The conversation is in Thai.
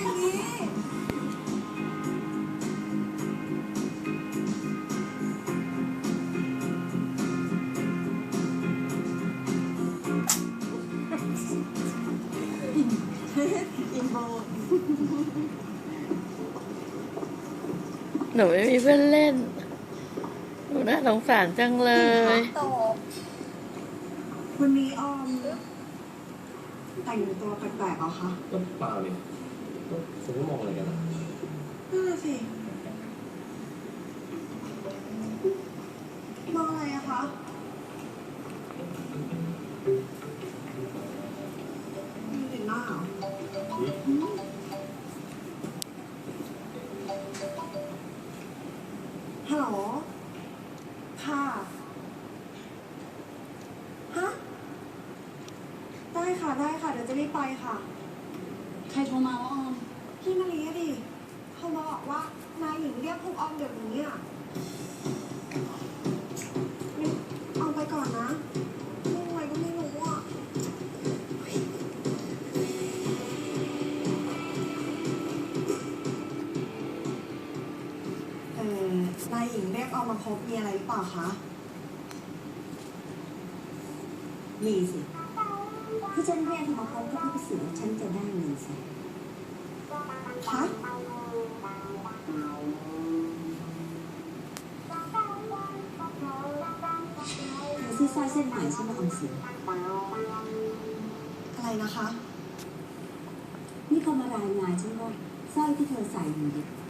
อย่างนี้อินโบหนูไม่มีเพื่อนเล่น หนูน่าสงสารจังเลยตกวันนี้ออมแต่งตัวแปลกๆเหรอคะ ก็เปล่านี่ก็ คุณก็มองอะไรกันนะนั่นน่ะสิ มองอะไรอะคะ มีเห็นหน้าเหรออืมฮัลโหล ค่ะ ฮะ ได้ค่ะได้ค่ะ เดี๋ยวจะรีบไปค่ะ ใครโทรมาวะออม พี่มารีอะดิเขามาบอกว่านายหญิงเรียกพวกออมเดี๋ยวนี้อะเอาไปก่อนนะเรื่องอะไรก็ไม่รู้อะเออนายหญิงเรียกออมมาพบมีอะไรหรือเปล่าคะมีสิถ้าฉันเรียกเธอมาพบก็เพื่อพิสูจน์ว่าฉันจะได้เงินสิ คะเธอซื้อสร้อยเส้นใหม่ใช่ไหมออมสินอะไรนะคะ นี่เขามารายงานฉันว่าสร้อยที่เธอใส่อยู่เนี่ย